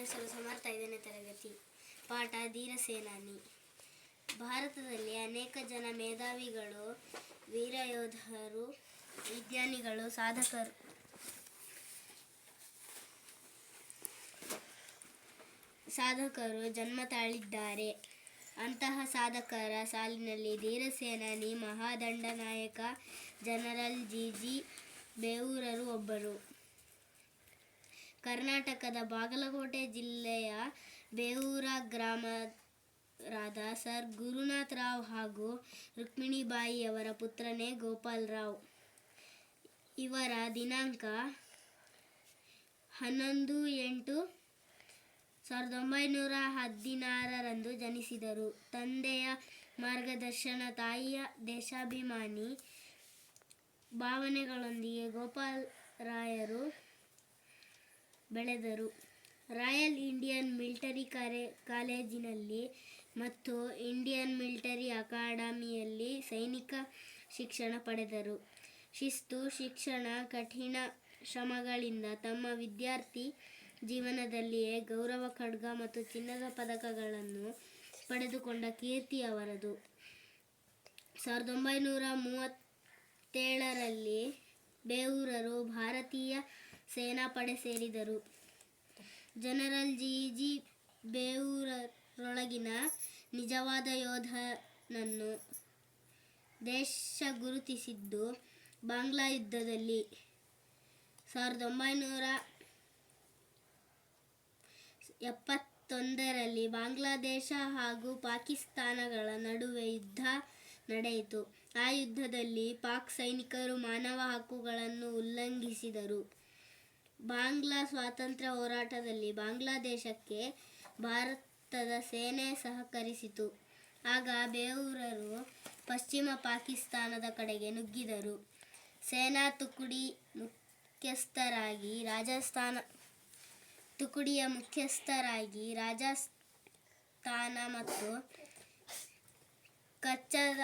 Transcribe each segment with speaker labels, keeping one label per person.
Speaker 1: ಹೆಸರು ಸಮರ್ಥ ಐದನೇ ತರಗತಿ. ಪಾಠ ಧೀರಸೇನಾನಿ. ಭಾರತದಲ್ಲಿ ಅನೇಕ ಜನ ಮೇಧಾವಿಗಳು, ವೀರಯೋಧರು, ವಿಜ್ಞಾನಿಗಳು, ಸಾಧಕರು. ಸಾಧಕರು ಜನ್ಮ ತಾಳಿದ್ದಾರೆ. ಅಂತಹ ಸಾಧಕರ ಸಾಲಿನಲ್ಲಿ ಧೀರಸೇನಾನಿ, ಮಹಾದಂಡನಾಯಕ ಜನರಲ್ ಜಿ. ಜಿ. ಬೇವೂರರು ಒಬ್ಬರು. ಕರ್ನಾಟಕದ ಬಾಗಲಕೋಟೆ ಜಿಲ್ಲೆಯ ಬೇವೂರ ಗ್ರಾಮರಾದ ಸರ್ ಗುರುನಾಥ್ ರಾವ್ ಹಾಗೂ ರುಕ್ಮಿಣಿಬಾಯಿಯವರ ಪುತ್ರನೇ ಗೋಪಾಲ್ ರಾವ್. ಇವರ ದಿನಾಂಕ ಹನ್ನೊಂದು ಎಂಟು ಸಾವಿರದ ಒಂಬೈನೂರ ಹದಿನಾರರಂದು ಜನಿಸಿದರು. ತಂದೆಯ ಮಾರ್ಗದರ್ಶನ, ತಾಯಿಯ ದೇಶಾಭಿಮಾನಿ ಭಾವನೆಗಳೊಂದಿಗೆ ಗೋಪಾಲ್ ರಾಯರು ಬೆಳೆದರು. ರಾಯಲ್ ಇಂಡಿಯನ್ ಮಿಲಿಟರಿ ಕಾರೆ, ಕಾಲೇಜಿನಲ್ಲಿ ಮತ್ತು ಇಂಡಿಯನ್ ಮಿಲಿಟರಿ ಅಕಾಡೆಮಿಯಲ್ಲಿ ಸೈನಿಕ ಶಿಕ್ಷಣ ಪಡೆದರು. ಶಿಸ್ತು, ಶಿಕ್ಷಣ, ಕಠಿಣ ಶ್ರಮಗಳಿಂದ ತಮ್ಮ ವಿದ್ಯಾರ್ಥಿ ಜೀವನದಲ್ಲಿಯೇ ಗೌರವ ಖಡ್ಗ ಮತ್ತು ಚಿನ್ನದ ಪದಕಗಳನ್ನು ಪಡೆದುಕೊಂಡ ಕೀರ್ತಿ ಅವರದು. ಸಾವಿರದ ಒಂಬೈನೂರ ಮೂವತ್ತೇಳರಲ್ಲಿ ಬೇವೂರರು ಭಾರತೀಯ ಸೇನಾಪಡೆ ಸೇರಿದರು. General G. ಜಿ. ಬೇವೂರರೊಳಗಿನ ನಿಜವಾದ ಯೋಧನನ್ನು ದೇಶ ಗುರುತಿಸಿದ್ದು ಬಾಂಗ್ಲಾ ಯುದ್ಧದಲ್ಲಿ. ಸಾವಿರದ ಒಂಬೈನೂರ ಎಪ್ಪತ್ತೊಂದರಲ್ಲಿ ಬಾಂಗ್ಲಾದೇಶ ಹಾಗೂ ಪಾಕಿಸ್ತಾನಗಳ ನಡುವೆ ಯುದ್ಧ ನಡೆಯಿತು. ಆ ಯುದ್ಧದಲ್ಲಿ ಪಾಕ್ ಸೈನಿಕರು ಮಾನವ ಹಕ್ಕುಗಳನ್ನು ಉಲ್ಲಂಘಿಸಿದರು. ಬಾಂಗ್ಲಾ ಸ್ವಾತಂತ್ರ್ಯ ಹೋರಾಟದಲ್ಲಿ ಬಾಂಗ್ಲಾದೇಶಕ್ಕೆ ಭಾರತದ ಸೇನೆ ಸಹಕರಿಸಿತು. ಆಗ ಬೇವೂರರು ಪಶ್ಚಿಮ ಪಾಕಿಸ್ತಾನದ ಕಡೆಗೆ ನುಗ್ಗಿದರು. ಸೇನಾ ತುಕುಡಿ ಮುಖ್ಯಸ್ಥರಾಗಿ ರಾಜಸ್ಥಾನ, ತುಕುಡಿಯ ಮುಖ್ಯಸ್ಥರಾಗಿ ರಾಜಸ್ಥಾನ ಮತ್ತು ಕಚ್ಚದ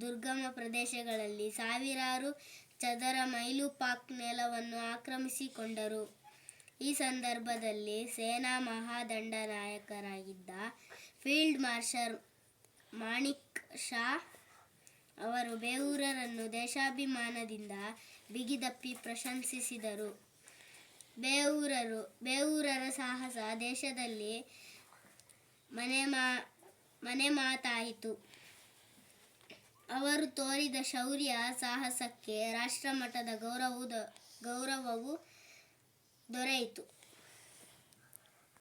Speaker 1: ದುರ್ಗಮ ಪ್ರದೇಶಗಳಲ್ಲಿ ಸಾವಿರಾರು ಚದರ ಮೈಲು ಪಾಕ್ ನೆಲವನ್ನು ಆಕ್ರಮಿಸಿಕೊಂಡರು. ಈ ಸಂದರ್ಭದಲ್ಲಿ ಸೇನಾ ಮಹಾದಂಡನಾಯಕರಾಗಿದ್ದ ಫೀಲ್ಡ್ ಮಾರ್ಷಲ್ ಮಾಣಿಕ್ ಶಾ ಅವರು ಬೇವೂರರನ್ನು ದೇಶಾಭಿಮಾನದಿಂದ ಬಿಗಿದಪ್ಪಿ ಪ್ರಶಂಸಿಸಿದರು. ಬೇವೂರರು ಬೇವೂರರ ಸಾಹಸ ದೇಶದಲ್ಲಿ ಮನೆ ಮಾ ಮನೆ ಮಾತಾಯಿತು ಅವರು ತೋರಿದ ಶೌರ್ಯ ಸಾಹಸಕ್ಕೆ ರಾಷ್ಟ್ರಮಟ್ಟದ ಗೌರವವು ಗೌರವವು ದೊರೆಯಿತು.